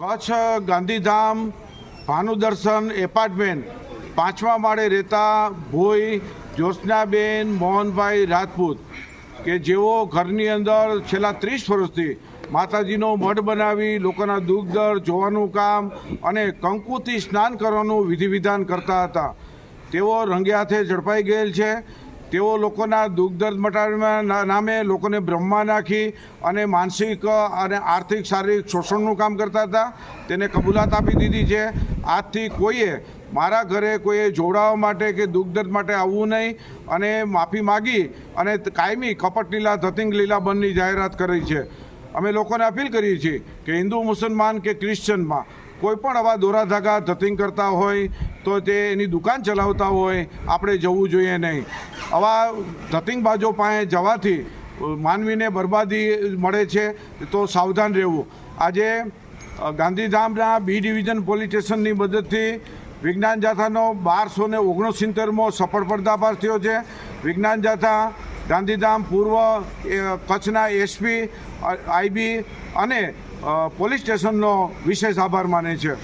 Kutch, Gandhidham, ભાનુદર્શન, apartment. પાંચમા માળે રહેતા ભોઈ, જ્યોત્સનાબેન, મોહનભાઈ રાજપૂત, કે જેઓ ઘરની અંદર છેલ્લા ત્રીસ વર્ષથી માતાજીનો મઢ બનાવી લોકોના દુઃખ દર જોવાનું કામ અને કંકુથી સ્નાન કરવાનું વિધિવિધાન કરતા હતા. તેઓ રંગે હાથે ઝડપાઈ ગયેલ છે. તેઓ લોકોના દુઃખ દર્દ મટાડવા નામે લોકોને બ્રહ્મા નાખી અને માનસિક અને આર્થિક, શારીરિક શોષણનું કામ કરતા હતા. તેને કબૂલાત આપી દીધી છે. આજથી કોઈએ મારા ઘરે કોઈએ જોડાવા માટે કે દુઃખ દર્દ માટે આવવું નહીં અને માફી માગી અને કાયમી કપટ લીલા ધતિંગ લીલા બંધની જાહેરાત કરી છે. અમે લોકોને અપીલ કરીએ છીએ કે હિન્દુ, મુસલમાન કે ક્રિશ્ચનમાં કોઈ પણ આવા દોરાધાગા, ધતિંગ કરતા હોય તો તે એની દુકાન ચલાવતા હોય. આપણે જવું જોઈએ નહીં. આવા ધતિંગબાજો પાસે જવાથી માનવીને બરબાદી મળે છે તો સાવધાન રહેવું. આજે ગાંધીધામના બી ડિવિઝન પોલીસ સ્ટેશનની મદદથી વિજ્ઞાન જાથાનો બારસો ને ઓગણસિત્તેરમો સફળ પર્દાફાશ થયો છે. વિજ્ઞાન જાથા, ગાંધીધામ પૂર્વ કચ્છના એસપી આઈબી અને પોલીસ સ્ટેશનનો વિશેષ આભાર માને છે.